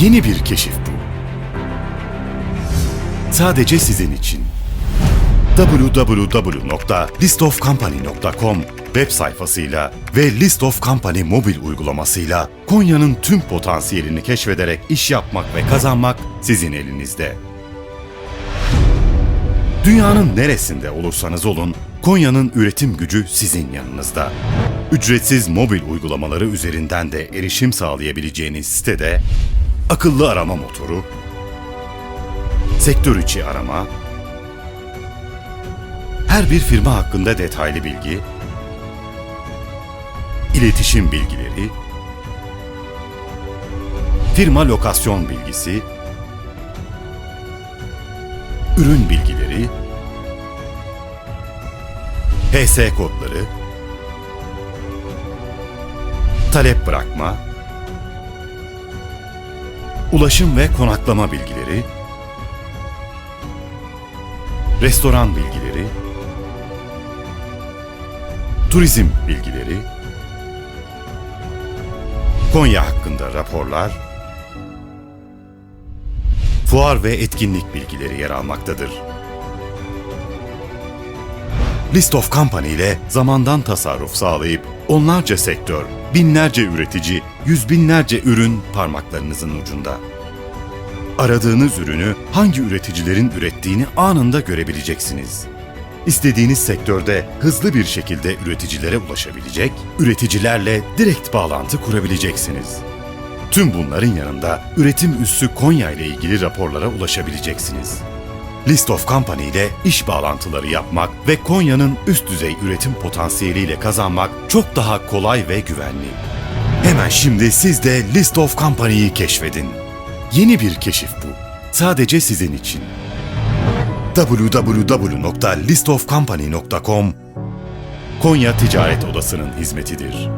Yeni bir keşif bu. Sadece sizin için. www.listofcompany.com web sayfasıyla ve List of Company mobil uygulamasıyla Konya'nın tüm potansiyelini keşfederek iş yapmak ve kazanmak sizin elinizde. Dünyanın neresinde olursanız olun, Konya'nın üretim gücü sizin yanınızda. Ücretsiz mobil uygulamaları üzerinden de erişim sağlayabileceğiniz sitede akıllı arama motoru, sektör içi arama, her bir firma hakkında detaylı bilgi, iletişim bilgileri, firma lokasyon bilgisi, ürün bilgileri, PS kodları, talep bırakma, ulaşım ve konaklama bilgileri, restoran bilgileri, turizm bilgileri, Konya hakkında raporlar, fuar ve etkinlik bilgileri yer almaktadır. List of Company ile zamandan tasarruf sağlayıp onlarca sektör, binlerce üretici, yüz binlerce ürün parmaklarınızın ucunda. Aradığınız ürünü hangi üreticilerin ürettiğini anında görebileceksiniz. İstediğiniz sektörde hızlı bir şekilde üreticilere ulaşabilecek, üreticilerle direkt bağlantı kurabileceksiniz. Tüm bunların yanında üretim üssü Konya ile ilgili raporlara ulaşabileceksiniz. List of Company ile iş bağlantıları yapmak ve Konya'nın üst düzey üretim potansiyeliyle kazanmak çok daha kolay ve güvenli. Hemen şimdi siz de List of Company'yi keşfedin. Yeni bir keşif bu. Sadece sizin için. www.listofcompany.com Konya Ticaret Odası'nın hizmetidir.